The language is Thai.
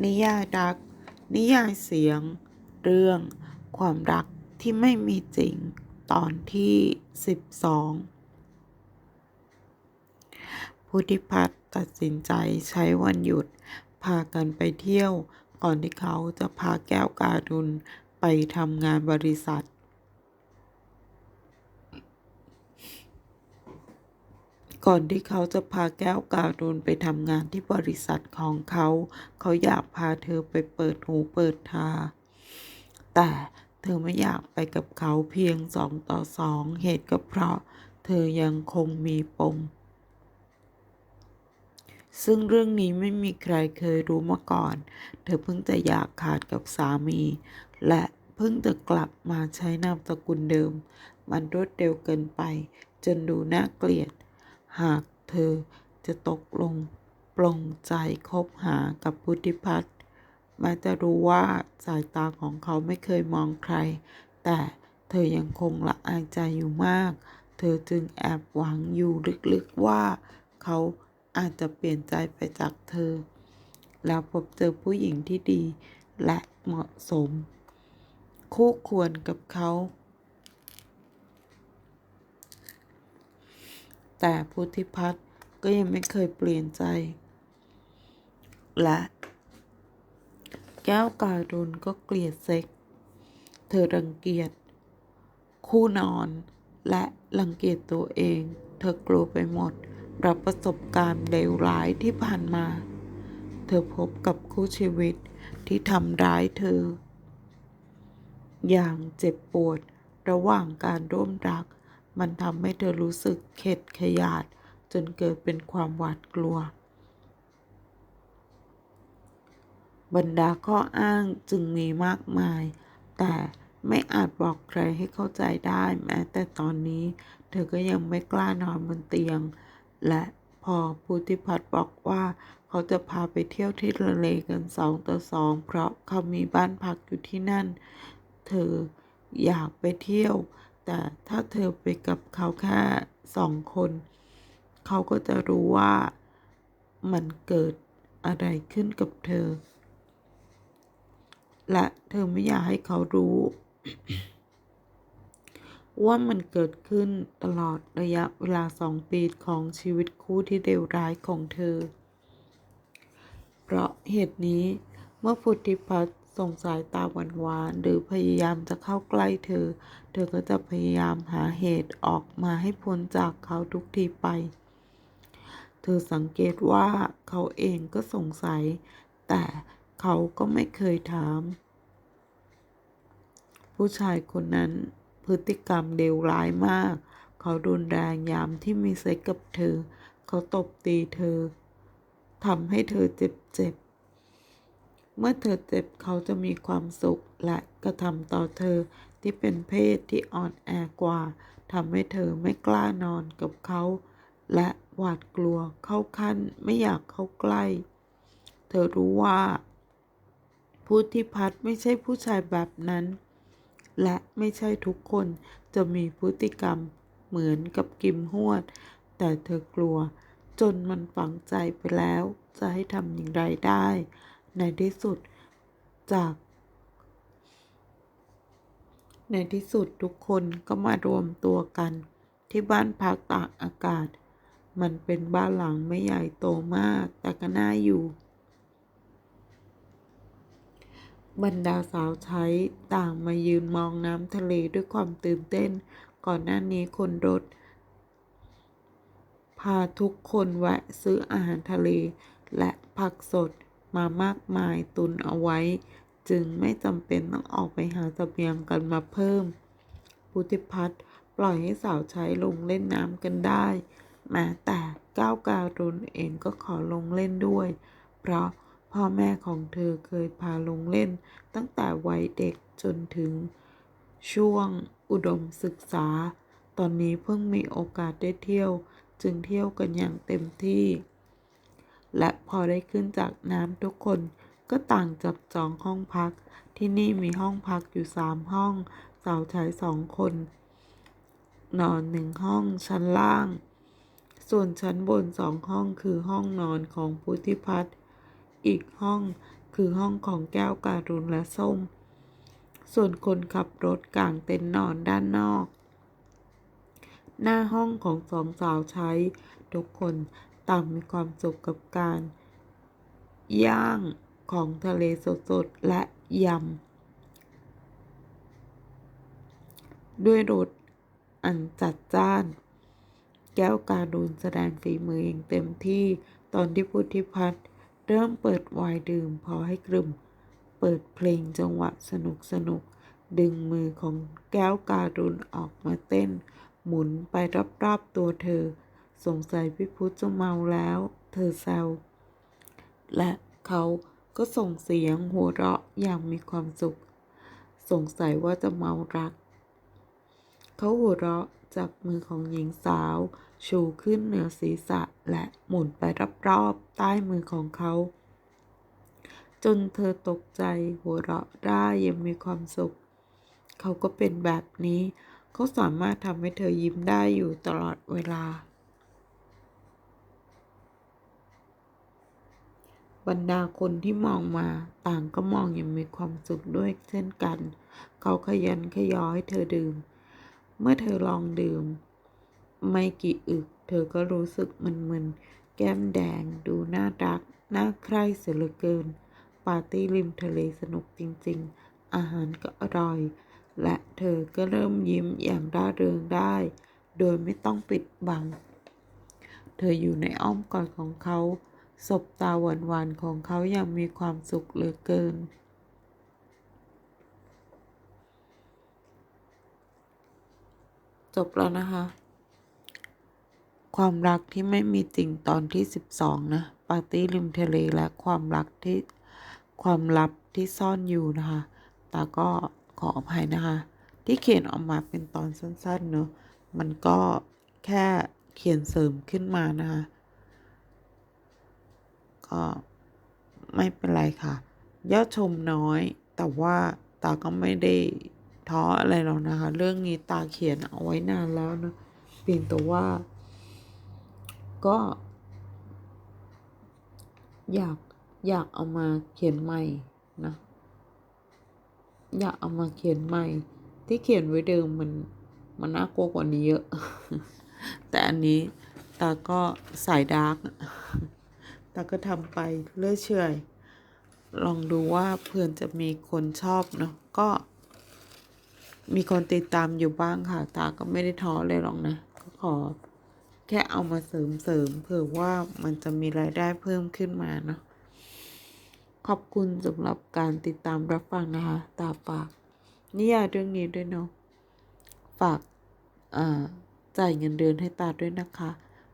นิยายรัก นิยายเสียง เรื่อง ความรักที่ไม่มีจริง ตอนที่ 12 พุทธิพัฒน์ตัดสินใจใช้วันหยุด พากันไปเที่ยว ก่อนที่เขาจะพาแก้วการุณไปทำงานบริษัท ก่อนที่เขาจะพาแก้วการุณไปทำงานที่บริษัทของเขา เขาอยากพาเธอไปเปิดหูเปิดตาแต่เธอไม่อยากไปกับเขาเพียงสองต่อสองเหตุก็เพราะ เธอยังคงมีปม ซึ่งเรื่องนี้ไม่มีใครเคยรู้มาก่อน เธอเพิ่งจะอยากขาดกับสามี และเพิ่งจะกลับมาใช้นามสกุลเดิม มันรวดเร็วเกินไป จนดูน่าเกลียด หากเธอจะตกลงปลงใจคบหากับพุทธิพัฒน์แม้จะรู้ว่าสายตาของเขาไม่เคยมองใคร แต่เธอยังคงละอายใจอยู่มาก เธอจึงแอบหวังอยู่ลึกๆว่า เขาอาจจะเปลี่ยนใจไปจากเธอ แล้วพบเจอผู้หญิงที่ดีและเหมาะสม คู่ควรกับเขา แต่พุทธิพัฒน์ก็ยังไม่เคยเปลี่ยนใจ และ แก้วการุณก็เกลียดเซ็ก เธอรังเกียจ คู่นอน และรังเกียจตัวเอง เธอกลัวไปหมด รับประสบการณ์เลวร้ายที่ผ่านมา เธอพบกับคู่ชีวิตที่ทำร้ายเธอ อย่างเจ็บปวดระหว่างการร่วมรัก มันทำให้เธอรู้สึกเข็ดขยาด จนเกิดเป็นความหวาดกลัว บรรดาข้ออ้างจึงมีมากมาย แต่ไม่อาจบอกใครให้เข้าใจได้แม้แต่ตอนนี้ เธอก็ยังไม่กล้านอนบนเตียง และพอพุทธิพัฒน์บอกว่าเขาจะพาไปเที่ยวที่ทะเลกันสองต่อสองเพราะเขามีบ้านพักอยู่ที่นั่น เธออยากไปเที่ยว แต่ถ้าเธอไปกับเขาแค่สองคน เขาก็จะรู้ว่ามันเกิดอะไรขึ้นกับเธอ และเธอไม่อยากให้เขารู้ ว่ามันเกิดขึ้นตลอดระยะเวลาสองปีของชีวิตคู่ที่เลวร้ายของเธอ เพราะเหตุนี้เมื่อพุทธิพัฒน์ ส่งสายตาหวานหวานหรือพยายามจะเข้าใกล้เธอ เธอก็จะพยายามหาเหตุออกมาให้พ้นจากเขาทุกทีไป เธอสังเกตว่าเขาเองก็สงสัย แต่เขาก็ไม่เคยถาม ผู้ชายคนนั้นพฤติกรรมเลวร้ายมาก เขารุนแรงยามที่มีเซ็กกับเธอ เขาตบตีเธอทำให้เธอเจ็บเจ็บ เมื่อเธอเจ็บเขาจะมีความสุขและกระทำต่อเธอที่เป็นเพศที่อ่อนแอกว่าทำให้เธอไม่กล้านอนกับเขา และหวาดกลัวเข้าขั้นไม่อยากเข้าใกล้ เธอรู้ว่าพุทธิพัฒน์ไม่ใช่ผู้ชายแบบนั้น และไม่ใช่ทุกคนจะมีพฤติกรรมเหมือนกับกิมฮวด แต่เธอกลัวจนมันฝังใจไปแล้วจะให้ทำอย่างไรได้ ในที่สุด จาก ในที่สุดทุกคนก็มารวมตัวกัน ที่บ้านพักตากอากาศ มันเป็นบ้านหลังไม่ใหญ่โตมาก แต่ก็น่าอยู่ บรรดาสาวใช้ต่างมายืนมองน้ำทะเลด้วยความตื่นเต้น ก่อนหน้านี้คนรถ พาทุกคนแวะซื้ออาหารทะเลและผักสด มามากมายตุนเอาไว้ จึงไม่จำเป็นต้องออกไปหาเสบียงกันมาเพิ่มพุทธิพัฒน์ปล่อยให้สาวใช้ลงเล่นน้ำกันได้แม้แต่ก้าวการุณเองก็ขอลงเล่นด้วย เพราะพ่อแม่ของเธอเคยพาลงเล่น ตั้งแต่วัยเด็กจนถึง ช่วงอุดมศึกษา ตอนนี้เพิ่งมีโอกาสได้เที่ยว จึงเที่ยวกันอย่างเต็มที่ และพอได้ขึ้นจากน้ำทุกคนก็ต่างจับจองห้องพัก ที่นี่มีห้องพักอยู่สามห้อง สาวใช้สองคน นอนหนึ่งห้องชั้นล่าง ส่วนชั้นบนสองห้องคือห้องนอนของพุทธิพัฒน์อีกห้องคือห้องของแก้วการุณและส้ม ส่วนคนขับรถกลางเต็นท์นอนด้านนอก หน้าห้องของสองสาวใช้ ทุกคน ต่างมีความสุขกับการ ย่างของทะเลสดๆ และยำ ด้วยรสอันจัดจ้าน แก้วการุณแสดงฝีมืออย่างเต็มที่ตอนที่พุทธิพัฒน์เริ่มเปิดไวน์ดื่มพอให้กลุ่ม เปิดเพลงจังหวะสนุกสนุกดึงมือของแก้วการุณออกมาเต้น หมุนไปรอบๆตัวเธอ สงสัยพี่พุทธจะเมาแล้ว เธอแซวและเขาก็ส่งเสียงหัวเราะอย่างมีความสุข สงสัยว่าจะเมารัก เขาหัวเราะจากมือของหญิงสาว ชูขึ้นเหนือศีรษะและหมุนไปรอบๆใต้มือของเขา จนเธอตกใจหัวเราะได้ยังมีความสุข เขาก็เป็นแบบนี้ เขาสามารถทำให้เธอยิ้มได้อยู่ตลอดเวลา บรรดาคนที่มองมาต่างก็มองอย่างมีความสุขด้วยเช่นกัน เขาขยันขยอให้เธอดื่ม เมื่อเธอลองดื่ม ไม่กี่อึก เธอก็รู้สึกมึนๆ แก้มแดง ดูน่ารัก น่าใคร่เสียเหลือเกิน ปาร์ตี้ริมทะเลสนุกจริงๆ อาหารก็อร่อย และเธอก็เริ่มยิ้มอย่างร่าเริงได้ โดยไม่ต้องปิดบัง เธออยู่ในอ้อมกอดของเขา สบตาหวานๆของเขาอย่างมีความสุขเหลือเกิน จบแล้วนะคะ ความรักที่ไม่มีจริงตอนที่ 12 นะ ปาร์ตี้ริมทะเลและความรักที่ความลับที่ซ่อนอยู่นะคะ ตาก็ขออภัยนะคะ ที่เขียนออกมาเป็นตอนสั้นๆเนอะมันก็แค่เขียนเสริมขึ้นมานะคะ ก็ไม่เป็นไรค่ะ ยอดชมน้อย แต่ว่าตาก็ไม่ได้ท้ออะไรหรอกนะคะ เรื่องนี้ตาเขียนเอาไว้นานแล้วนะเพียงแต่ว่า ก็ อยากอยากเอามาเขียนใหม่นะ อยากเอามาเขียนใหม่ ที่เขียนไว้เดิมมันมันน่ากลัวกว่านี้เยอะ แต่อันนี้ตาก็สายดาร์ก ตาก็ทำไปเรื่อยเฉยลองดูว่าเพื่อนจะมีคนชอบเนาะก็ มีคนติดตามอยู่บ้างค่ะ ตาก็ไม่ได้ท้อเลยหรอกนะ ก็ขอ แค่เอามาเสริมเสริมเผื่อว่ามันจะมีรายได้เพิ่มขึ้นมาเนาะขอบคุณสำหรับการติดตามรับฟังนะคะ ตาฝากนิยายเรื่องนี้ด้วยเนาะฝากจ่ายเงินเดือนให้ตาด้วยนะคะ